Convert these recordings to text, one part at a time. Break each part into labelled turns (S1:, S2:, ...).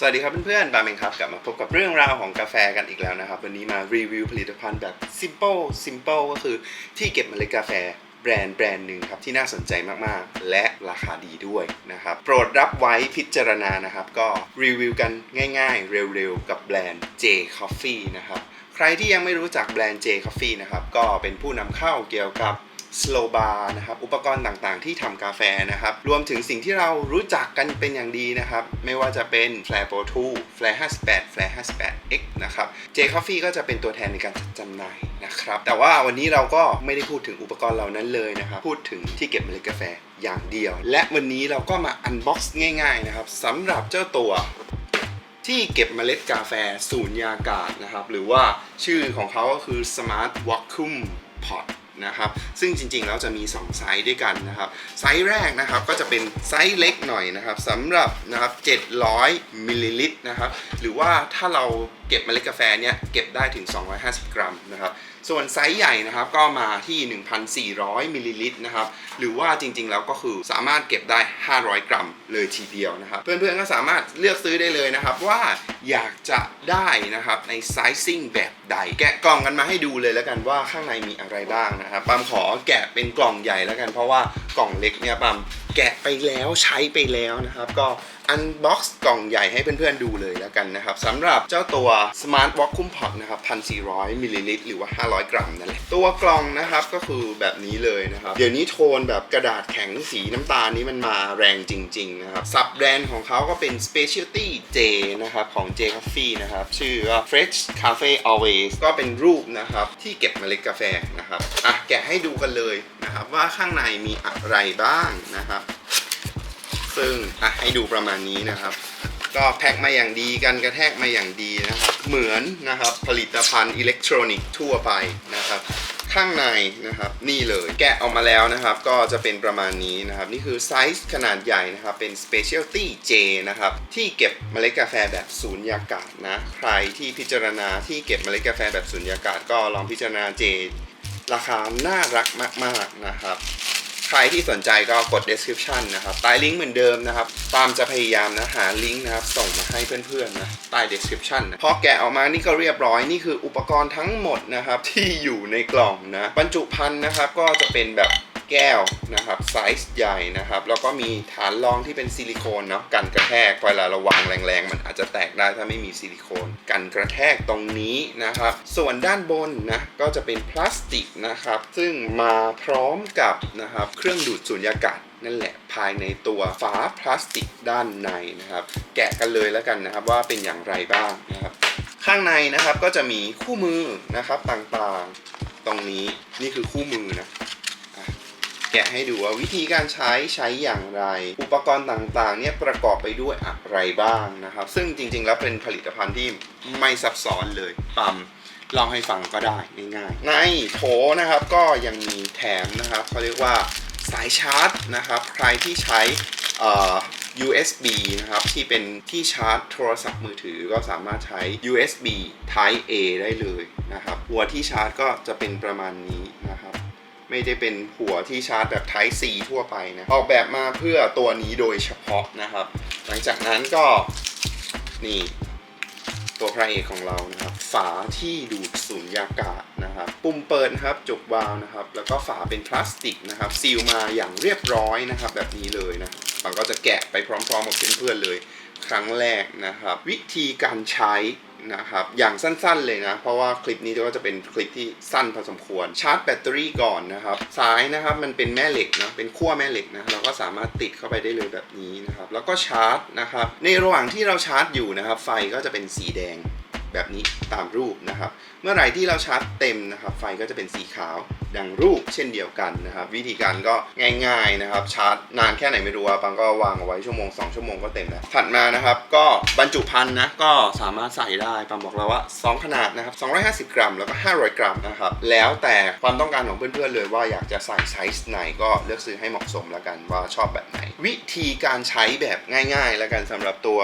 S1: สวัสดีครับเพื่อนๆ บาเมงครับ กลับมาพบกับเรื่องราวของกาแฟกันอีกแล้วนะครับ วันนี้มารีวิวผลิตภัณฑ์แบบ simple simple ก็คือที่เก็บเมล็ดกาแฟแบรนด์แบรนด์หนึ่งครับ ที่น่าสนใจมากๆ และราคาดีด้วยนะครับ โปรดรับไว้พิจารณานะครับ ก็รีวิวกันง่ายๆ เร็วๆ กับแบรนด์ J Coffee นะครับ ใครที่ยังไม่รู้จักแบรนด์ J Coffee นะครับ ก็เป็นผู้นำเข้าเกี่ยวกับ slow bar นะครับอุปกรณ์ต่างๆ ที่ทำกาแฟนะครับรวมถึงสิ่งที่เรารู้จักกันเป็นอย่างดีนะครับ ไม่ว่าจะเป็น Flare Pro 2 Flare 58 Flare 58X นะครับ J Coffee ก็จะเป็นตัวแทนในการจัดจำหน่ายนะครับแต่ว่าวันนี้เราก็ไม่ได้พูดถึงอุปกรณ์เหล่านั้นเลยนะครับพูดถึงที่เก็บเมล็ดกาแฟอย่างเดียว และวันนี้เราก็มา unbox ง่าย ๆ นะครับสำหรับเจ้าตัวที่เก็บเมล็ดกาแฟสูญญากาศนะครับ หรือว่าชื่อของเขาก็คือ Smart Vacuum Pot นะครับซึ่งจริงๆแล้วจะมี 2 ไซส์ด้วยกันนะครับไซส์แรกนะครับก็จะเป็นไซส์เล็กหน่อยนะครับสำหรับนะครับ700มิลลิลิตรนะครับหรือว่าถ้าเราเก็บเมล็ดกาแฟเนี่ยเก็บได้ถึง 250 กรัมนะครับ ส่วนไซส์ใหญ่นะครับก็มาที่ 1,400มิลลิลิตรนะครับหรือว่าจริงๆแล้วก็คือสามารถเก็บได้ 500 กรัมเลยทีเดียวนะครับ เพื่อนๆก็สามารถเลือกซื้อได้เลยนะครับว่าอยากจะได้นะครับในไซซิ่งแบบใด แกะกล่องกันมาให้ดูเลยแล้วกันว่าข้างในมีอะไรบ้างนะครับปามขอแกะเป็นกล่องใหญ่แล้วกันเพราะว่ากล่องเล็กเนี่ยปามแกะไปแล้วใช้ไปแล้วนะครับก็ อันบ็อกซ์กล่องใหญ่ให้เพื่อนๆดูเลยแล้วกันนะครับสำหรับเจ้าตัว Smart Vacuum Pot นะครับ1,400มิลลิลิตรหรือว่า 500 กรัมนั่นแหละตัวกล่องนะครับก็คือแบบนี้เลยนะครับ เดี๋ยวนี้โทนแบบกระดาษแข็งสีน้ำตาลนี้มันมาแรงจริง ๆ นะครับซับแบรนด์ของเขาก็เป็น Specialty J นะครับของ J Coffee นะครับ ชื่อว่า Fresh Cafe Always ก็เป็นรูปนะครับ ที่เก็บเมล็ดกาแฟนะครับอะแกะให้ดูกันเลยนะครับ ว่าข้างในมีอะไรบ้างนะครับ ซึ่งอะให้ดูประมาณนี้นะครับ ก็แพ็คมาอย่างดีกันกระแทกมาอย่างดีนะครับ เหมือนนะครับผลิตภัณฑ์อิเล็กทรอนิกส์ทั่วไปนะครับข้างในนะครับนี่เลยแกะออกมาแล้วนะครับ ก็จะเป็นประมาณนี้นะครับ นี่คือไซส์ขนาดใหญ่นะครับ เป็น Specialty J นะครับ ที่เก็บเมล็ดกาแฟแบบสูญญากาศนะ ใครที่พิจารณาที่เก็บเมล็ดกาแฟแบบสูญญากาศ ก็ลองพิจารณา J ราคาน่ารักมาก ๆนะครับ ใครที่สนใจก็กด description นะครับใต้ลิงก์เหมือนเดิมนะครับตามจะพยายามนะหาลิงก์นะครับส่งมาให้เพื่อนๆนะใต้ description นะพอแกะออกมานี่ก็เรียบร้อยนี่คืออุปกรณ์ทั้งหมดนะครับที่อยู่ในกล่องนะบรรจุภัณฑ์นะครับก็จะเป็นแบบ แก้วนะครับไซส์ใหญ่นะครับ แล้วก็มีฐานรองที่เป็นซิลิโคนเนาะกันกระแทกเวลาเราวางแรงๆ มันอาจจะแตกได้ถ้าไม่มีซิลิโคน กันกระแทกตรงนี้นะครับ ส่วนด้านบนนะก็จะเป็นพลาสติกนะครับ ซึ่งมาพร้อมกับนะครับเครื่องดูดสุญญากาศนั่นแหละภายในตัวฝาพลาสติกด้านในนะครับ แกะกันเลยแล้วกันนะครับว่าเป็นอย่างไรบ้างนะครับ ข้างในนะครับก็จะมีคู่มือนะครับต่างๆ ตรงนี้นี่คือคู่มือนะะให้ดูว่าวิธีการใช้ใช้อย่างไร อุปกรณ์ต่างๆเนี่ยประกอบไปด้วยอะไรบ้างนะครับ ซึ่งจริงๆ แล้วเป็นผลิตภัณฑ์ที่ไม่ซับซ้อนเลยปั๊มเล่าให้ฟังก็ได้ง่ายๆในโถนะครับก็ยังมีแถมนะครับเขาเรียกว่าสายชาร์จนะครับ ใครที่ใช้ USB นะครับ ที่เป็นที่ชาร์จโทรศัพท์มือถือก็สามารถใช้ USB Type A ได้เลยนะครับหัวที่ชาร์จก็จะเป็นประมาณนี้นะครับ ไม่ได้เป็นหัวที่ชาร์จแบบ Type C ทั่วไปนะ ออกแบบมาเพื่อตัวนี้โดยเฉพาะนะครับ หลังจากนั้นก็นี่ตัวพระเอกของเรานะครับ ฝาที่ดูดสูญญากาศนะครับ ปุ่มเปิดครับจุกวาล์วนะครับ แล้วก็ฝาเป็นพลาสติกนะครับ ซีลมาอย่างเรียบร้อยนะครับ แบบนี้เลยนะปังก็จะแกะไปพร้อมๆกับเพื่อนๆเลย ครั้งแรกนะครับ วิธีการใช้ นะครับ อย่างสั้นๆเลยนะ เพราะว่าคลิปนี้ก็จะเป็นคลิปที่สั้นพอสมควร ชาร์จแบตเตอรี่ก่อนนะครับ สายนะครับมันเป็นแม่เหล็กนะเป็นขั้วแม่เหล็กนะเราก็สามารถติดเข้าไปได้เลยแบบนี้นะครับ แล้วก็ชาร์จนะครับ ในระหว่างที่เราชาร์จอยู่นะครับ ไฟก็จะเป็นสีแดง แบบนี้ตามรูปนะครับ เมื่อไหร่ที่เราชาร์จเต็มนะครับ ไฟก็จะเป็นสีขาวดังรูปเช่นเดียวกันนะครับ วิธีการก็ง่าย ๆนะครับ ชาร์จนานแค่ไหนไม่รู้อะปังก็วางเอาไว้ชั่วโมง 2 ชั่วโมงก็เต็มแล้วถัดมานะครับ ก็บรรจุภัณฑ์นะก็สามารถใส่ได้ปังบอกแล้วว่า 2 ขนาดนะครับ 250 กรัม แล้วก็ 500 กรัมนะครับ แล้วแต่ความต้องการของเพื่อนๆเลยว่าอยากจะใส่ไซส์ไหนก็เลือกซื้อให้เหมาะสมแล้วกันว่าชอบแบบไหน วิธีการใช้แบบง่าย ๆ แล้วกันสำหรับตัว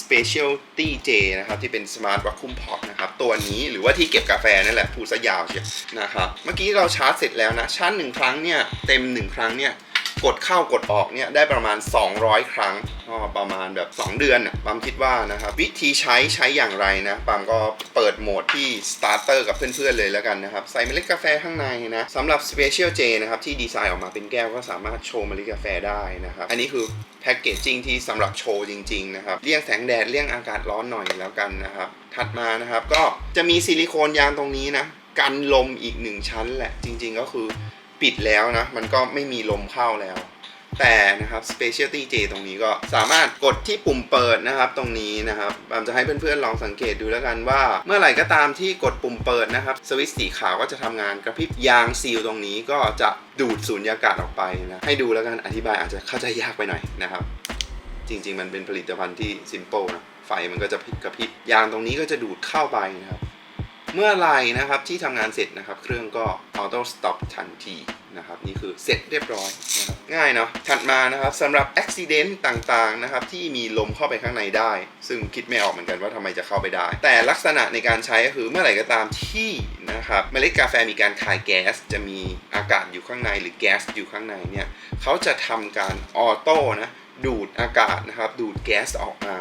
S1: Specialty J นะครับที่เป็น Smart วัคคุมพอตนะครับตัวนี้หรือว่าที่เก็บกาแฟนั่นแหละพูดซะยาวเชียวนะครับเมื่อกี้เราชาร์จเสร็จแล้วนะชาร์จหนึ่งครั้งเนี่ยเต็มหนึ่งครั้งเนี่ย กดเข้ากดออกเนี่ยได้ประมาณ 200 ครั้งก็ประมาณแบบ 2 เดือนน่ะปามคิดว่านะครับวิธีใช้ใช้อย่างไรนะปามก็เปิดโหมดที่ starter กับเพื่อนๆเลยแล้วกันนะครับ ใส่เมล็ดกาแฟข้างในนะสำหรับ Special J นะครับที่ดีไซน์ออกมาเป็นแก้วก็สามารถโชว์เมล็ดกาแฟได้นะครับ อันนี้คือแพ็กเกจจิ้งที่สำหรับโชว์จริงๆนะครับเลี่ยงแสงแดดเลี่ยงอากาศร้อนหน่อยแล้วกันนะครับ ถัดมานะครับก็จะมีซิลิโคนยางตรงนี้นะกันลมอีกหนึ่งชั้นแหละจริง ๆ ก็คือ ปิดแล้วนะ มันก็ไม่มีลมเข้าแล้ว แต่นะครับ Specialty J ตรงนี้ก็สามารถกดที่ปุ่มเปิดนะครับ ตรงนี้นะครับบามจะให้เพื่อนๆลองสังเกตดูแล้วกันว่า เมื่อไหร่ก็ตามที่กดปุ่มเปิดนะครับ สวิตช์สีขาวก็จะทำงานกระพริบยางซีลตรงนี้ก็จะดูดสูญญากาศออกไปนะให้ดูแล้วกันอธิบายอาจจะเข้าใจยากไปหน่อยนะครับ จริงๆ มันเป็นผลิตภัณฑ์ที่ simple นะไฟมันก็จะกระพริบยางตรงนี้ก็จะดูดเข้าไปนะครับ เมื่อไหรนะครับที่ทำงานเสร็จนะครับ เครื่องก็ auto stop ทันทีนะครับนี่คือเสร็จเรียบร้อยนะครับง่ายเนาะถัดมานะครับสำหรับ accident ต่างๆนะครับที่มีลมเข้าไปข้างในได้ ซึ่งคิดไม่ออกเหมือนกันว่าทำไมจะเข้าไปได้ แต่ลักษณะในการใช้ก็คือเมื่อไหร่ก็ตามที่นะครับเมล็ดกาแฟมีการคายแก๊ส จะมีอากาศอยู่ข้างในหรือแก๊สอยู่ข้างในเนี่ยเขาจะทำการออโต้นะดูดอากาศนะครับดูดแก๊สออกมา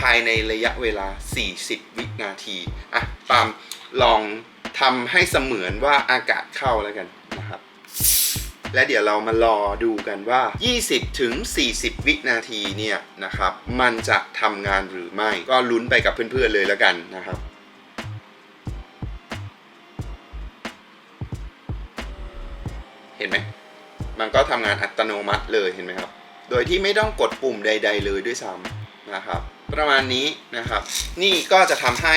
S1: ภายในระยะเวลา 40 วินาทีอะ ปาล์มลองทำให้เสมือนว่าอากาศเข้าแล้วกันนะครับ และเดี๋ยวเรามารอดูกันว่า 20 ถึง 40 วินาทีเนี่ยนะครับ มันจะทำงานหรือไม่ก็ลุ้นไปกับเพื่อนๆเลยแล้วกันนะครับเห็นไหม มันก็ทำงานอัตโนมัติเลยเห็นไหมครับ โดยที่ไม่ต้องกดปุ่มใด ๆ เลยด้วยซ้ำนะครับ ประมาณนี้นะครับ นี่ก็จะทำให้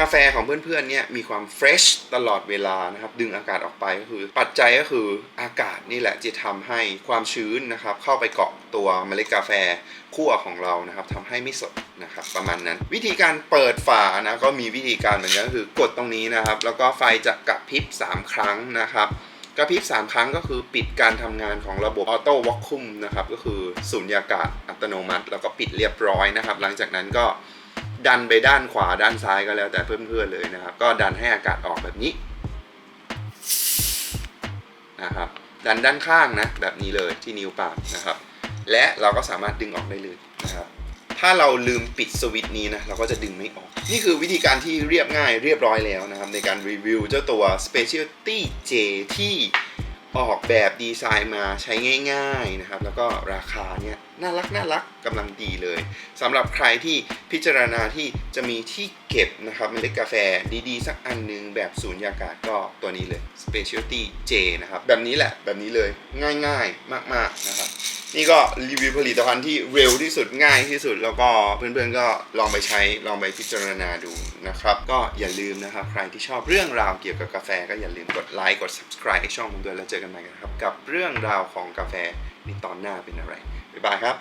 S1: กาแฟของเพื่อนๆเนี่ยมีความเฟรชตลอดเวลานะครับดึงอากาศออกไปก็คือปัจจัยก็คืออากาศนี่แหละจะทำให้ความชื้นนะครับเข้าไปเกาะตัวเมล็ดกาแฟคั่วของเรานะครับทำให้ไม่สดนะครับประมาณนั้น วิธีการเปิดฝานะก็มีวิธีการเหมือนกันก็คือกดตรงนี้นะครับ แล้วก็ไฟจะกระพริบ 3 ครั้งนะครับกระพริบ 3 ครั้งก็คือปิดการทำงานของระบบออโต้วอคคุมนะครับก็คือสูญญากาศอัตโนมัติ แล้วก็ปิดเรียบร้อยนะครับ หลังจากนั้นก็ ดันไปด้านขวาด้านซ้ายก็แล้วแต่เพื่อนๆเลยนะครับ ก็ดันให้อากาศออกแบบนี้นะครับ ดันด้านข้างนะแบบนี้เลยที่นิ้วปามนะครับ และเราก็สามารถดึงออกได้เลยนะครับ ถ้าเราลืมปิดสวิตช์นี้นะเราก็จะดึงไม่ออก นี่คือวิธีการที่เรียบง่ายเรียบร้อยแล้วนะครับ ในการรีวิวเจ้าตัว Specialty J ที่ ออกแบบดีไซน์มาใช้ง่าย ๆนะครับ แล้วก็ราคาเนี่ยน่ารักน่ารักกำลังดีเลยสำหรับใครที่พิจารณาที่จะมีที่เก็บนะครับเมล็ดกาแฟดีๆ สักอันหนึงแบบสูญญากาศก็ตัวนี้เลย Specialty J นะครับ แบบนี้แหละแบบนี้เลยง่ายๆ มากๆนะครับ นี่ก็รีวิวผลิตภัณฑ์ที่เร็วที่สุดง่ายที่สุด แล้วก็เพื่อนๆก็ลองไปใช้ลองไปพิจารณาดูนะครับ ก็อย่าลืมนะครับ ใครที่ชอบเรื่องราวเกี่ยวกับกาแฟ ก็อย่าลืมกดไลค์กด subscribe ช่องผมด้วยแล้วเจอกันใหม่กันครับ กับเรื่องราวของกาแฟในตอนหน้าเป็นอะไรบ๊ายบายครับ